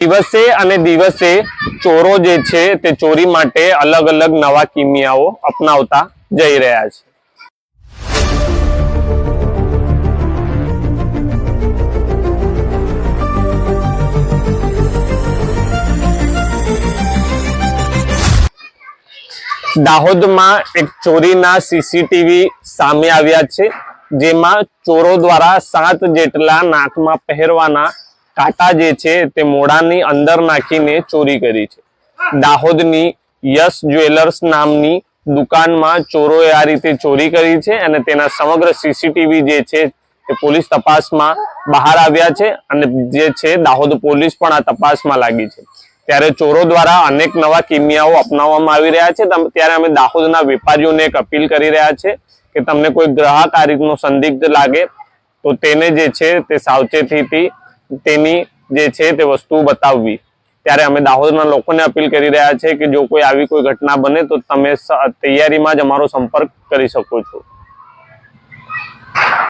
દિવસે અને દિવસે ચોરો જે છે તે ચોરી માટે અલગ અલગ નવા કિમિયાઓ અપનાવતા જઈ રહ્યા છે. દાહોદમાં એક ચોરીના સીસીટીવી સામે આવ્યા છે, જેમાં ચોરો દ્વારા સાત જેટલા નાકમાં પહેરવાના કાંટા જે છે તે મોડાની અંદર નાખીને ચોરી કરી છે. દાહોદની યશ જ્વેલર્સ નામની દુકાનમાં ચોરોએ આ રીતે ચોરી કરી છે અને તેના સમગ્ર સીસીટીવી જે છે તે પોલીસ તપાસમાં બહાર આવ્યા છે અને જે છે દાહોદ પોલીસ પણ આ તપાસમાં લાગી છે. ત્યારે ચોરો દ્વારા અનેક નવા કિમિયાઓ અપનાવવામાં આવી રહ્યા છે. ત્યારે અમે દાહોદના વેપારીઓને એક અપીલ કરી રહ્યા છે કે તમને કોઈ ગ્રાહક આ રીતનો સંદિગ્ધ લાગે તો તેને જે છે તે સાવચેતીથી તેની જે છે તે વસ્તુ બતાવવી. ત્યારે અમે દાહોદના લોકોને અપીલ કરી રહ્યા છે કે જો કોઈ આવી કોઈ ઘટના બને તો તમે તૈયારીમાં જ અમારો સંપર્ક કરી શકો છો.